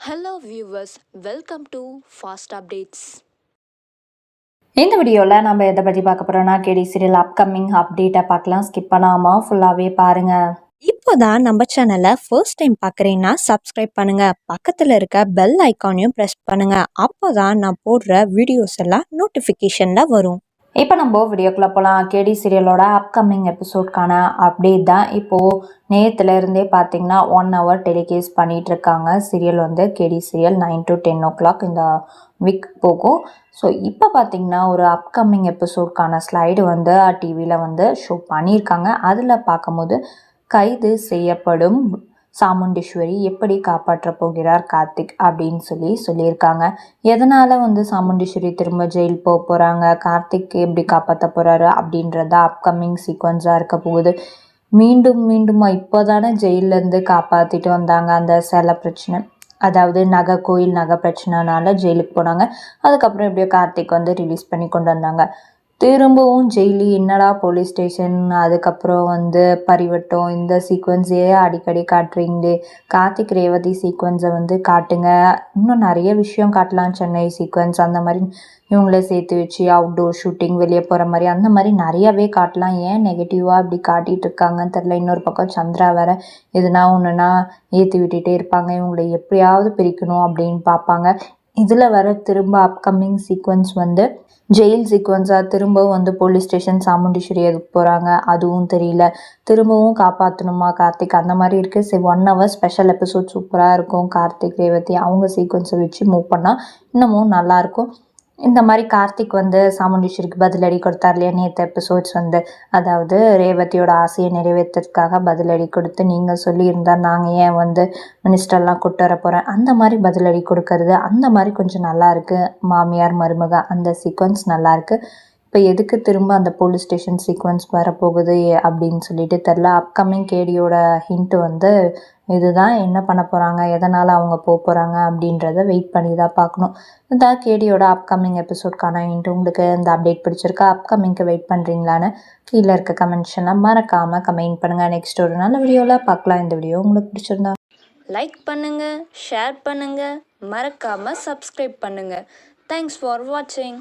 Hello viewers, welcome to Fast Updates. இந்த வீடியோவில் நம்ம எதை பற்றி பார்க்க போகிறோம்னா கேடி சீரியல் அப்கமிங் அப்டேட்டை பார்க்கலாம். ஸ்கிப் பண்ணாமல் ஃபுல்லாகவே பாருங்கள் இப்போதான் நம்ம சேனலை ஃபர்ஸ்ட் டைம் பார்க்குறீங்கன்னா சப்ஸ்கிரைப் பண்ணுங்க. பக்கத்தில் இருக்க பெல் ஐக்கானையும் ப்ரெஸ் பண்ணுங்க. அப்போதான் நான் போடுற வீடியோஸ் எல்லாம் நோட்டிஃபிகேஷனில் வரும். இப்போ நம்ம வீடியோக்குள்ளே போகலாம் கேடி சீரியலோட அப்கமிங் எபிசோட்கான அப்டேட் தான் இப்போது நேத்துல இருந்தே பார்த்தீங்கன்னா ஒன் ஹவர் டெலிகேஸ் பண்ணிகிட்ருக்காங்க இருக்காங்க. சீரியல் வந்து Kedi serial nine to ten o'clock இந்த வீக் போகும். ஸோ இப்போ பார்த்தீங்கன்னா ஒரு அப்கமிங் எபிசோட்கான ஸ்லைடு வந்து டிவியில் வந்து ஷோ பண்ணியிருக்காங்க. அதில் பார்க்கும்போது கைது செய்யப்படும் சாமுண்டீஸ்வரி எப்படி காப்பாற்ற போகிறார் கார்த்திக் அப்படின்னு சொல்லி சொல்லியிருக்காங்க. எதனால் வந்து சாமுண்டீஸ்வரி திரும்ப ஜெயில் போக போகிறாங்க கார்த்திக் எப்படி காப்பாற்ற போகிறாரு அப்படின்றத அப்கமிங் சீக்வன்ஸாக இருக்க போகுது. மீண்டும் மீண்டும் இப்போ தானே ஜெயிலேருந்து காப்பாற்றிட்டு வந்தாங்க அந்த சில பிரச்சனை. அதாவது நகை கோயில் நகை பிரச்சனைனால ஜெயிலுக்கு போனாங்க. அதுக்கப்புறம் எப்படியோ கார்த்திக் வந்து ரிலீஸ் பண்ணி கொண்டு வந்தாங்க. திரும்பவும் ஜெயிலி என்னடா போலீஸ் ஸ்டேஷன் அதுக்கப்புறம் வந்து பரிவட்டம் இந்த சீக்வன்ஸையே அடிக்கடி காட்டுறீங்களே. கார்த்திக் ரேவதி சீக்வன்ஸை வந்து காட்டுங்க. இன்னும் நிறைய விஷயம் காட்டலாம் சென்னை சீக்வன்ஸ் அந்த மாதிரி இவங்களே சேர்த்து வச்சு அவுட்டோர் ஷூட்டிங் வெளியே போகிற மாதிரி அந்த மாதிரி நிறையவே காட்டலாம். ஏன் நெகட்டிவாக இப்படி காட்டிகிட்டு இருக்காங்கன்னு தெரில இன்னொரு பக்கம் சந்திரா வேற எதுனா ஒன்றுனா ஏற்றி விட்டுட்டே இருப்பாங்க. இவங்களை எப்படியாவது பிரிக்கணும் அப்படின்னு பார்ப்பாங்க. இதில் வர திரும்ப அப்கமிங் சீக்வன்ஸ் வந்து ஜெயில் சீக்வன்ஸாக திரும்பவும் வந்து போலீஸ் ஸ்டேஷன் சாமுண்டீஸ்வரி எதுக்கு போகிறாங்க அதுவும் தெரியல. திரும்பவும் காப்பாற்றணுமா கார்த்திக்? அந்த மாதிரி இருக்குது சரி ஒன் ஹவர் ஸ்பெஷல் எபிசோட் சூப்பராக இருக்கும். கார்த்திக் ரேவதி அவங்க சீக்வன்ஸை வச்சு மூவ் பண்ணால் இன்னமும் நல்லாயிருக்கும் இந்த மாதிரி கார்த்திக் வந்து சாமுண்டீஸ்வரிக்கு பதிலடி கொடுத்தார் இல்லையா? நேற்று எபிசோட்ஸ் வந்து. அதாவது ரேவதியோட ஆசையை நிறைவேற்றதுக்காக பதிலடி கொடுத்து நீங்கள் சொல்லியிருந்தால் நாங்கள் ஏன் வந்து மினிஸ்டர்லாம் கூட்டு வர போகிறேன் அந்த மாதிரி பதிலடி கொடுக்கறது அந்த மாதிரி கொஞ்சம் நல்லாயிருக்கு மாமியார் மருமக அந்த சீக்வன்ஸ் நல்லாயிருக்கு இப்போ எதுக்கு திரும்ப அந்த போலீஸ் ஸ்டேஷன் சீக்வன்ஸ் வரப்போகுது அப்படின்னு சொல்லிட்டு தெரில. அப்கமிங் கேடியோட ஹிண்ட் வந்து இதுதான். என்ன பண்ண போகிறாங்க எதனால் அவங்க போக போகிறாங்க அப்படின்றத வெயிட் பண்ணி தான் பார்க்கணும். இந்த கேடியோட அப்கமிங் எபிசோட்கான ஹிண்ட் உங்களுக்கு இந்த அப்டேட் பிடிச்சிருக்கா? அப்கமிங்க்கு வெயிட் பண்ணுறீங்களான்னு கீழே இருக்க கமெண்ட்ஸ்லாம் மறக்காமல் கமெண்ட் பண்ணுங்கள் நெக்ஸ்ட் ஒரு நல்ல வீடியோவில் பார்க்கலாம். இந்த வீடியோ உங்களுக்கு பிடிச்சிருந்தா. லைக் பண்ணுங்கள் ஷேர் பண்ணுங்கள் மறக்காமல் சப்ஸ்கிரைப் பண்ணுங்கள் தேங்க்ஸ் ஃபார் வாட்சிங்